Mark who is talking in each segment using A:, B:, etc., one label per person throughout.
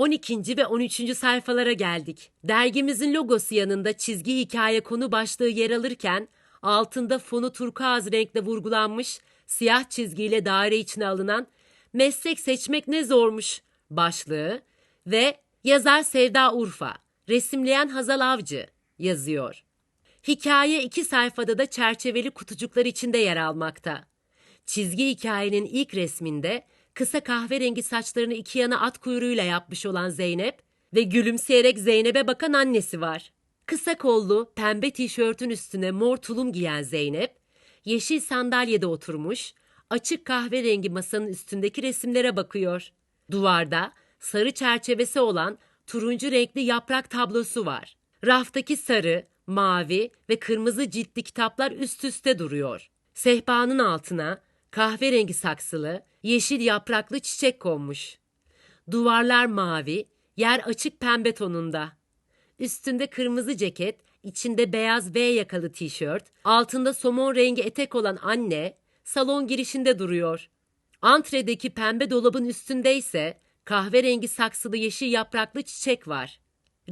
A: 12. ve 13. sayfalara geldik. Dergimizin logosu yanında çizgi hikaye konu başlığı yer alırken altında fonu turkuaz renkle vurgulanmış siyah çizgiyle daire içine alınan meslek seçmek ne zormuş başlığı ve yazar Sevda Urfa, resimleyen Hazal Avcı yazıyor. Hikaye iki sayfada da çerçeveli kutucuklar içinde yer almakta. Çizgi hikayenin ilk resminde kısa kahverengi saçlarını iki yana at kuyruğuyla yapmış olan Zeynep ve gülümseyerek Zeynep'e bakan annesi var. Kısa kollu, pembe tişörtün üstüne mor tulum giyen Zeynep, yeşil sandalyede oturmuş, açık kahverengi masanın üstündeki resimlere bakıyor. Duvarda sarı çerçevesi olan turuncu renkli yaprak tablosu var. Raftaki sarı, mavi ve kırmızı ciltli kitaplar üst üste duruyor. Sehpanın altına kahverengi saksılı, yeşil yapraklı çiçek konmuş. Duvarlar mavi, yer açık pembe tonunda. Üstünde kırmızı ceket, içinde beyaz V yakalı tişört, altında somon rengi etek olan anne salon girişinde duruyor. Antredeki pembe dolabın üstünde ise kahverengi saksılı yeşil yapraklı çiçek var.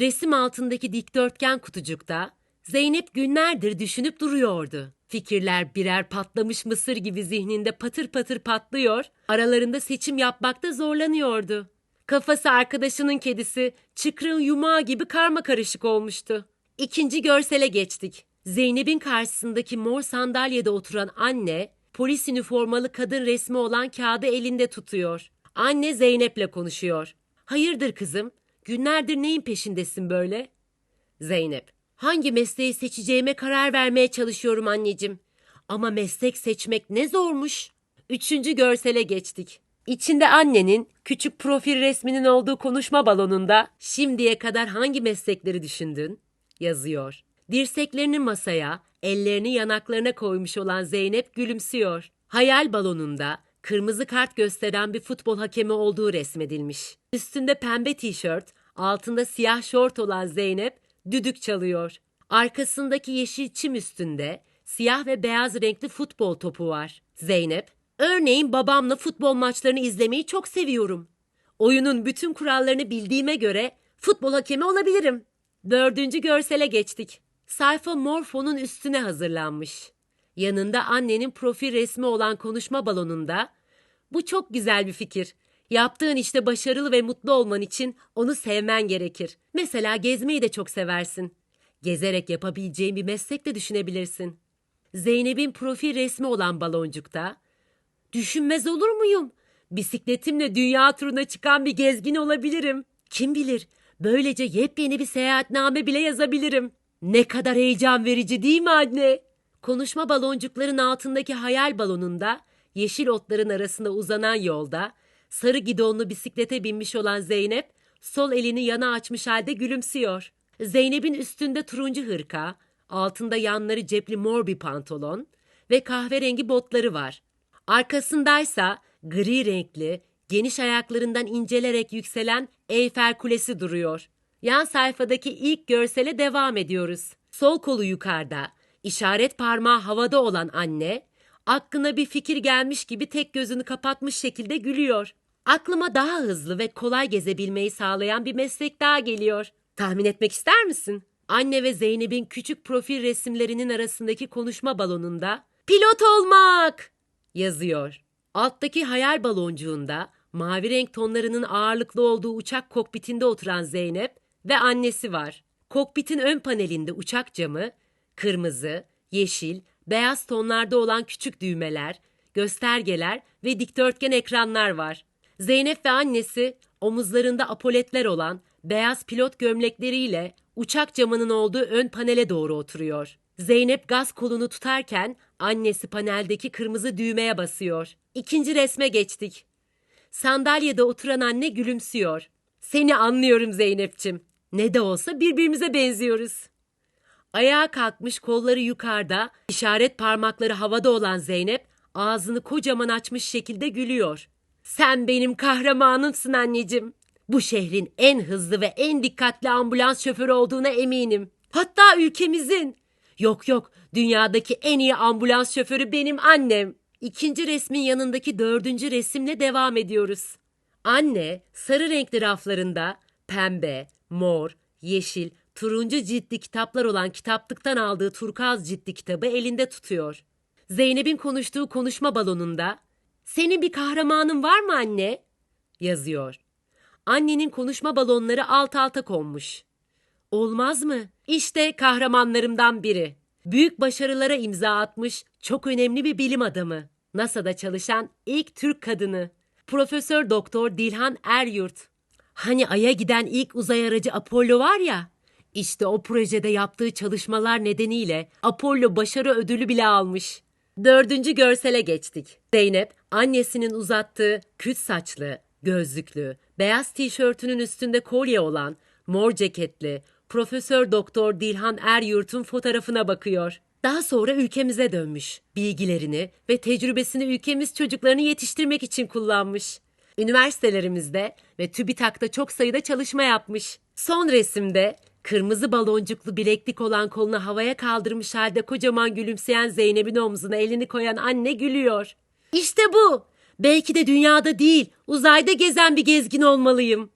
A: Resim altındaki dikdörtgen kutucukta Zeynep günlerdir düşünüp duruyordu. Fikirler birer patlamış mısır gibi zihninde patır patır patlıyor, aralarında seçim yapmakta zorlanıyordu. Kafası arkadaşının kedisi çıkrığın yumağı gibi karma karışık olmuştu. İkinci görsele geçtik. Zeynep'in karşısındaki mor sandalyede oturan anne, polis üniformalı kadın resmi olan kağıdı elinde tutuyor. Anne Zeynep'le konuşuyor. Hayırdır kızım? Günlerdir neyin peşindesin böyle? Zeynep. Hangi mesleği seçeceğime karar vermeye çalışıyorum anneciğim. Ama meslek seçmek ne zormuş. Üçüncü görsele geçtik. İçinde annenin küçük profil resminin olduğu konuşma balonunda şimdiye kadar hangi meslekleri düşündün? yazıyor. Dirseklerini masaya, ellerini yanaklarına koymuş olan Zeynep gülümsüyor. Hayal balonunda kırmızı kart gösteren bir futbol hakemi olduğu resmedilmiş. Üstünde pembe tişört, altında siyah şort olan Zeynep düdük çalıyor. Arkasındaki yeşil çim üstünde siyah ve beyaz renkli futbol topu var. Zeynep, örneğin babamla futbol maçlarını izlemeyi çok seviyorum. Oyunun bütün kurallarını bildiğime göre futbol hakemi olabilirim. Dördüncü görsele geçtik. Sayfa mor fonun üstüne hazırlanmış. Yanında annenin profil resmi olan konuşma balonunda bu çok güzel bir fikir. Yaptığın işte başarılı ve mutlu olman için onu sevmen gerekir. Mesela gezmeyi de çok seversin. Gezerek yapabileceğin bir meslek de düşünebilirsin. Zeynep'in profil resmi olan baloncukta Düşünmez olur muyum? Bisikletimle dünya turuna çıkan bir gezgin olabilirim. Kim bilir, böylece yepyeni bir seyahatname bile yazabilirim. Ne kadar heyecan verici değil mi anne? Konuşma baloncukların altındaki hayal balonunda, yeşil otların arasında uzanan yolda, sarı gidonlu bisiklete binmiş olan Zeynep, sol elini yana açmış halde gülümsüyor. Zeynep'in üstünde turuncu hırka, altında yanları cepli mor bir pantolon ve kahverengi botları var. Arkasındaysa gri renkli, geniş ayaklarından incelerek yükselen Eyfel Kulesi duruyor. Yan sayfadaki ilk görsele devam ediyoruz. Sol kolu yukarıda, işaret parmağı havada olan anne, aklına bir fikir gelmiş gibi tek gözünü kapatmış şekilde gülüyor. Aklıma daha hızlı ve kolay gezebilmeyi sağlayan bir meslek daha geliyor. Tahmin etmek ister misin? Anne ve Zeynep'in küçük profil resimlerinin arasındaki konuşma balonunda pilot olmak yazıyor. Alttaki hayal baloncuğunda mavi renk tonlarının ağırlıklı olduğu uçak kokpitinde oturan Zeynep ve annesi var. Kokpitin ön panelinde uçak camı, kırmızı, yeşil, beyaz tonlarda olan küçük düğmeler, göstergeler ve dikdörtgen ekranlar var. Zeynep ve annesi omuzlarında apoletler olan beyaz pilot gömlekleriyle uçak camının olduğu ön panele doğru oturuyor. Zeynep gaz kolunu tutarken annesi paneldeki kırmızı düğmeye basıyor. İkinci resme geçtik. Sandalyede oturan anne gülümsüyor. Seni anlıyorum Zeynep'çim. Ne de olsa birbirimize benziyoruz. Ayağa kalkmış kolları yukarıda, işaret parmakları havada olan Zeynep ağzını kocaman açmış şekilde gülüyor. Sen benim kahramanımsın anneciğim. Bu şehrin en hızlı ve en dikkatli ambulans şoförü olduğuna eminim. Hatta ülkemizin. Yok yok, dünyadaki en iyi ambulans şoförü benim annem. İkinci resmin yanındaki dördüncü resimle devam ediyoruz. Anne sarı renkli raflarında pembe, mor, yeşil, turuncu ciltli kitaplar olan kitaplıktan aldığı turkuaz ciltli kitabı elinde tutuyor. Zeynep'in konuştuğu konuşma balonunda "Senin bir kahramanın var mı anne?" yazıyor. Annenin konuşma balonları alt alta konmuş. Olmaz mı? İşte kahramanlarımdan biri. Büyük başarılara imza atmış çok önemli bir bilim adamı. NASA'da çalışan ilk Türk kadını. Profesör Doktor Dilhan Eryurt. Hani Ay'a giden ilk uzay aracı Apollo var ya. İşte o projede yaptığı çalışmalar nedeniyle Apollo başarı ödülü bile almış. Dördüncü görsele geçtik. Zeynep, annesinin uzattığı küt saçlı, gözlüklü, beyaz tişörtünün üstünde kolye olan, mor ceketli, Profesör Doktor Dilhan Eryurt'un fotoğrafına bakıyor. Daha sonra ülkemize dönmüş. Bilgilerini ve tecrübesini ülkemiz çocuklarını yetiştirmek için kullanmış. Üniversitelerimizde ve TÜBİTAK'ta çok sayıda çalışma yapmış. Son resimde kırmızı baloncuklu bileklik olan kolunu havaya kaldırmış halde kocaman gülümseyen Zeynep'in omzuna elini koyan anne gülüyor. İşte bu. Belki de dünyada değil, uzayda gezen bir gezgin olmalıyım.